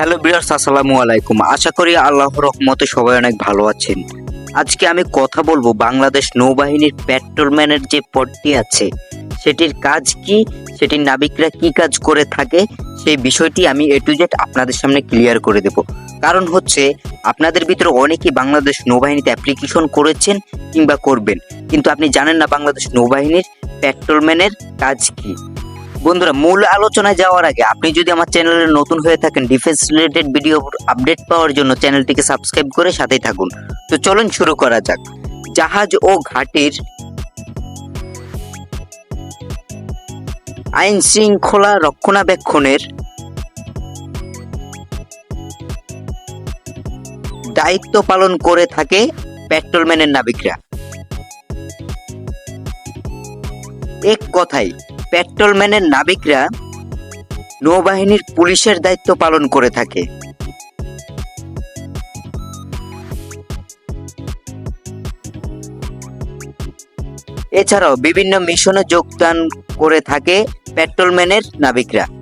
Hello বিয়ার্স আসসালামু আলাইকুম। আশা করি আল্লাহর রহমতে সবাই অনেক ভালো আছেন। আজকে আমি কথা বলব বাংলাদেশ নৌবাহিনীর পেট্রোলম্যানের যে পদটি আছে, সেটির কাজ কি, সেটির নাবিকরা কি কাজ করে থাকে, সেই বিষয়টি আমি এ টু জেড আপনাদের সামনে ক্লিয়ার করে দেব। কারণ হচ্ছে, আপনাদের ভিতরে অনেকেই বাংলাদেশ নৌবাহিনীতে অ্যাপ্লিকেশন করেছেন কিংবা করবেন। কিন্তু আপনি জানেন না বাংলাদেশ নৌবাহিনীর পেট্রোলম্যানের কাজ কি। বন্ধুরা, মূল আলোচনায় যাওয়ার আগে আপনি যদি আমার চ্যানেলে নতুন হয়ে থাকেন ডিফেন্স রিলেটেড ভিডিও আপডেট পাওয়ার জন্য চ্যানেলটিকে সাবস্ক্রাইব করে সাথেই থাকুন। তো চলুন শুরু করা যাক। জাহাজ ও ঘাটির আইন শৃঙ্খলা রক্ষণাবেক্ষণের দায়িত্ব পালন করে থাকে পেট্রোলম্যানের নাবিকরা। এক কথায় পেট্রোলম্যানের নাবিকরা নৌবাহিনীর পুলিশের দায়িত্ব পালন করে থাকে। এছাড়াও বিভিন্ন মিশনে যোগদান করে থাকে পেট্রোলম্যানের নাবিকরা।